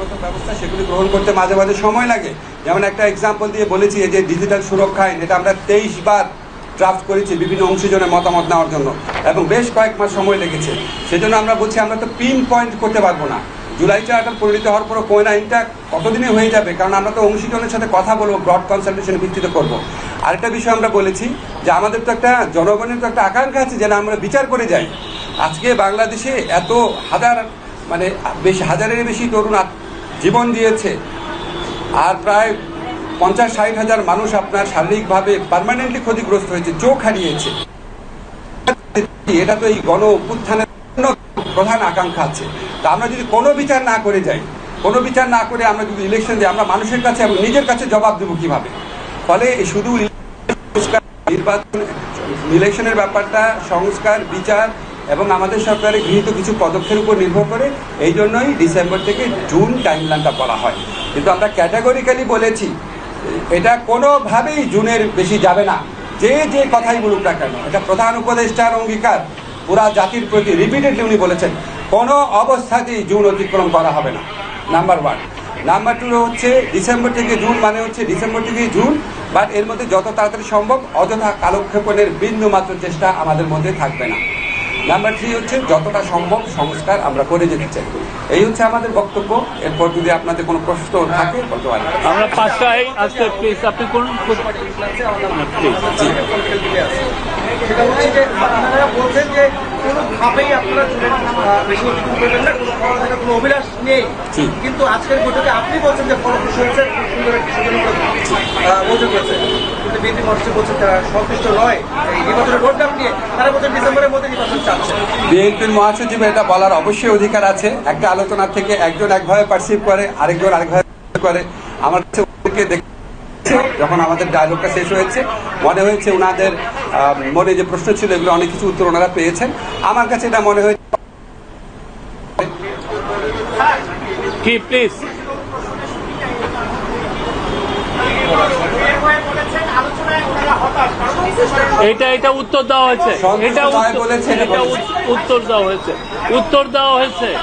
আইনগত ব্যবস্থা, সেগুলি গ্রহণ করতে মাঝে মাঝে সময় লাগে। যেমন একটা এক্সাম্পল দিয়ে বলেছি যে ডিজিটাল সুরক্ষা আইন, এটা আমরা তেইশ বার ড্রাফট করেছি বিভিন্ন অংশীজনের মতামত নেওয়ার জন্য, এবং বেশ কয়েক মাস সময় লেগেছে। সেজন্য আমরা বলছি, আমরা তো পিন পয়েন্ট করতে পারব না। জুলাই চার্টার পরিণত হওয়ার পর কোয়েন আইনটা কতদিনে হয়ে যাবে? কারণ আমরা তো অংশীজনের সাথে কথা বলব ব্রড কনসালটেশন ভিত্তিতে করব। আরেকটা বিষয় আমরা বলেছি, যে আমাদের তো একটা, জনগণের তো একটা আকাঙ্ক্ষা আছে যেন আমরা বিচার করে যাই। আজকে বাংলাদেশে এত হাজার মানে বেশি হাজারের বেশি তরুণ জীবন দিয়েছে। আর প্রায় পঞ্চাশ, ষাট হাজার মানুষ আপনার শারীরিকভাবে পার্মানেন্টলি ক্ষতিগ্রস্ত হয়েছে, চোখ হারিয়েছে। এটা তো এই গণ অভ্যুত্থানের প্রধান আকাঙ্ক্ষা আছে। তা আমরা যদি কোনো বিচার না করে যাই, কোনো বিচার না করে আমরা যদি ইলেকশন দিই, আমরা মানুষের কাছে এবং নিজের কাছে জবাব দেবো কীভাবে? ফলে শুধু নির্বাচন ইলেকশনের ব্যাপারটা সংস্কার, বিচার এবং আমাদের সরকারের গৃহীত কিছু পদক্ষেপের উপর নির্ভর করে এই জন্যই ডিসেম্বর থেকে জুন টাইমলাইনটা বলা হয়। কিন্তু আমরা ক্যাটাগরিক্যালি বলেছি, এটা কোনোভাবেই জুনের বেশি যাবে না। যে যে কথাই বলুক না কেন, এটা প্রধান উপদেষ্টার অঙ্গীকার, পুরা জাতির প্রতি রিপিটেডলি উনি বলেছেন, কোনো অবস্থাতেই জুন অতিক্রম করা হবে না। নাম্বার ওয়ান নাম্বার টু হচ্ছে ডিসেম্বর থেকে জুন মানে হচ্ছে ডিসেম্বর থেকে জুন বাট এর মধ্যে যত তাড়াতাড়ি সম্ভব অযথা কালক্ষেপণের বিন্দু মাত্র চেষ্টা আমাদের মধ্যে থাকবে না। নাম্বার থ্রি হচ্ছে? যতটা সম্ভব সংস্কার আমরা করে যেতে চাই। এই হচ্ছে আমাদের বক্তব্য। এরপর যদি আপনাদের কোনো প্রশ্ন থাকে বলতে পারেন আমরা পাঁচটায় আসতে প্লিজ আপনি কোন সেটা হচ্ছে যে আপনারা বলছেন যে কোনোভাবেই আপনারা বেশি অতিক্রম করবেন না কোনো খাওয়া কোনো অভিলাষ নেই। কিন্তু আজকের বৈঠকে আপনি বলছেন যে ফলপ্রসূ হয়েছে সুন্দর একটি বৈঠক হয়েছে। কিন্তু বিএনপি মহাসচিব বলছেন তারা সন্তুষ্ট নয়। এই নির্বাচনের রোডম্যাপ নিয়ে তারা বলছেন ডিসেম্বরের মধ্যে নির্বাচন চাচ্ছে। বিএনপির মহাসচিব এটা বলার অবশ্যই অধিকার আছে। একটা আলোচনা থেকে একজন একভাবে পার্সিভ করে আরেকজন আরেকভাবে করে। আমার কাছে ওদেরকে দেখে যখন আমাদের ডায়লগটা শেষ হয়েছে, মনে হয়েছে ওনাদের মনে যে প্রশ্ন ছিল, এগুলো অনেক কিছু উত্তর ওনারা পেয়েছেন। আমার কাছে এটা মনে হয়েছে কি প্লিজ এটা এটা উত্তর দেওয়া হয়েছে। এটা উত্তর- এটা উত্তর দেওয়া হয়েছে। উত্তর দেওয়া হয়েছে।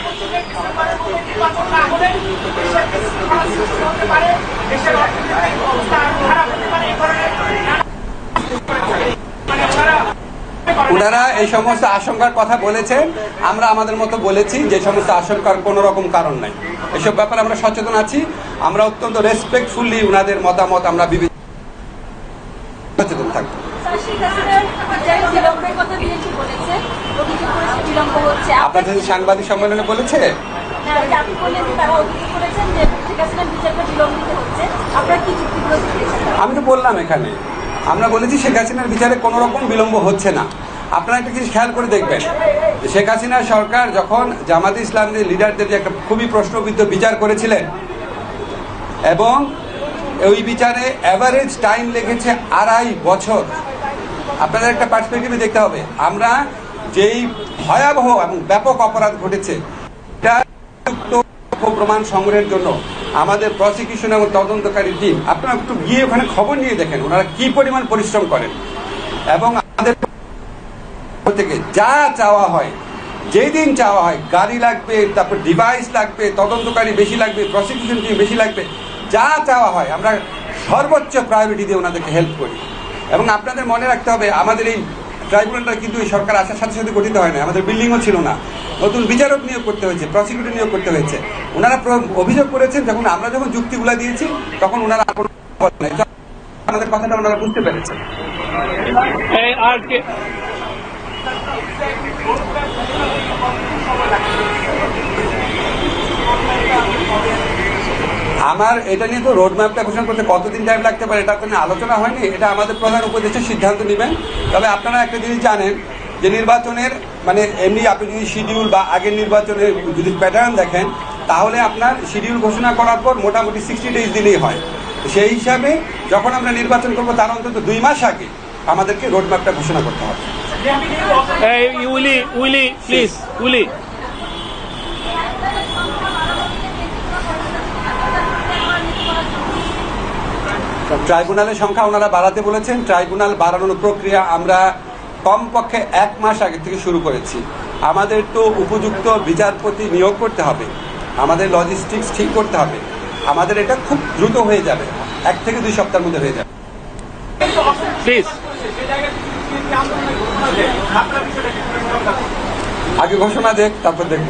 ওনারা এই সমস্ত আশঙ্কার কথা বলেছেন। আমরা আমাদের মতো বলেছি যে সমস্ত আশঙ্কার কোনো রকম কারণ নাই। এসব ব্যাপারে আমরা সচেতন আছি। আমরা অত্যন্ত রেসপেক্টফুলি ওনাদের মতামত আমরা বিবেচনা সচেতন থাকব স্যার, শেখ হাসিনার বিচারে অভিযোগ করেছে বিলম্ব হচ্ছে। আপনাদের সাংবাদিক সম্মেলনে বলেছে? না, ওটা আপনি বললেন যে তারা অভিযোগ করেছেন যে শেখ হাসিনার বিচারটা বিলম্বিত হচ্ছে। আপনারা কি যুক্তিগুলো দিয়েছেন আমি তো বললাম এখানে আমরা বলেছি শেখ হাসিনার বিচারে কোনো রকম বিলম্ব হচ্ছে না। আপনারা একটা জিনিস খেয়াল করে দেখবেন শেখ হাসিনা সরকার যখন জামাত ইসলামদের লিডারদের একটা খুবই প্রশ্নবিদ্ধ বিচার করেছিলেন এবং ওই বিচারে অ্যাভারেজ টাইম লেগেছে আড়াই বছর। আপনাদের একটা পার্সপেক্টিভে দেখতে হবে। আমরা যেই ভয়াবহ এবং ব্যাপক অপরাধ ঘটেছে প্রমাণ সংগ্রহের জন্য আমাদের প্রসিকিউশন এবং তদন্তকারী টিম আপনারা একটু গিয়ে ওখানে খবর নিয়ে দেখেন ওনারা কি পরিমাণ পরিশ্রম করেন। এবং আমাদের থেকে যা চাওয়া হয়, যেই দিন চাওয়া হয়, গাড়ি লাগবে, তারপর ডিভাইস লাগবে, তদন্তকারী বেশি লাগবে প্রসিকিউশন টিম বেশি লাগবে, যা চাওয়া হয়, আমরা সর্বোচ্চ প্রায়োরিটি দিয়ে ওনাদেরকে হেল্প করি। এবং আপনাদের মনে রাখতে হবে, আমাদের এই ট্রাইব্যুনালটা কিন্তু এই সরকার আসার সাথে সাথে গঠিত হয় না আমাদের বিল্ডিংও ছিল না। নতুন বিচারক নিয়োগ করতে হয়েছে প্রসিকিউটর নিয়োগ করতে হয়েছে। ওনারা অভিযোগ করেছেন, যখন আমরা যখন যুক্তিগুলা দিয়েছি, তখন ওনারা আমাদের কথাটা ওনারা বুঝতে পেরেছেন। আর কে আমার এটা নিয়ে তো রোড ম্যাপটা ঘোষণা করতে কতদিন টাইম লাগতে পারে এটা কোনো আলোচনা হয়নি। এটা আমাদের প্রধান উপদেষ্টা সিদ্ধান্ত নেবেন। তবে আপনারা একটা জিনিস জানেন যে নির্বাচনের মানে এমনি আপনি যদি শিডিউল বা আগের নির্বাচনের যদি প্যাটার্ন দেখেন, তাহলে আপনার শিডিউল ঘোষণা করার পর মোটামুটি সিক্সটি ডেজ দিলেই হয়। সেই হিসাবে যখন আমরা নির্বাচন করব, তার অন্তত দুই মাস আগে আমাদেরকে রোড ম্যাপটা ঘোষণা করতে হবে। উইলি উইলি প্লিজ উইলি। ট্রাইব্যুনালের সংখ্যা ওনারা বাড়াতে বলেছেন। ট্রাইব্যুনাল বাড়ানোর প্রক্রিয়া আমরা কমপক্ষে এক মাস আগে থেকে শুরু করেছি। আমাদের তো উপযুক্ত বিচারপতি নিয়োগ করতে হবে। আমাদের লজিস্টিক্স ঠিক করতে হবে। আমাদের এটা খুব দ্রুত হয়ে যাবে। এক থেকে দুই সপ্তাহের মধ্যে হয়ে যাবে। প্লিজ আগে ঘোষণা দেখ তারপর দেখব।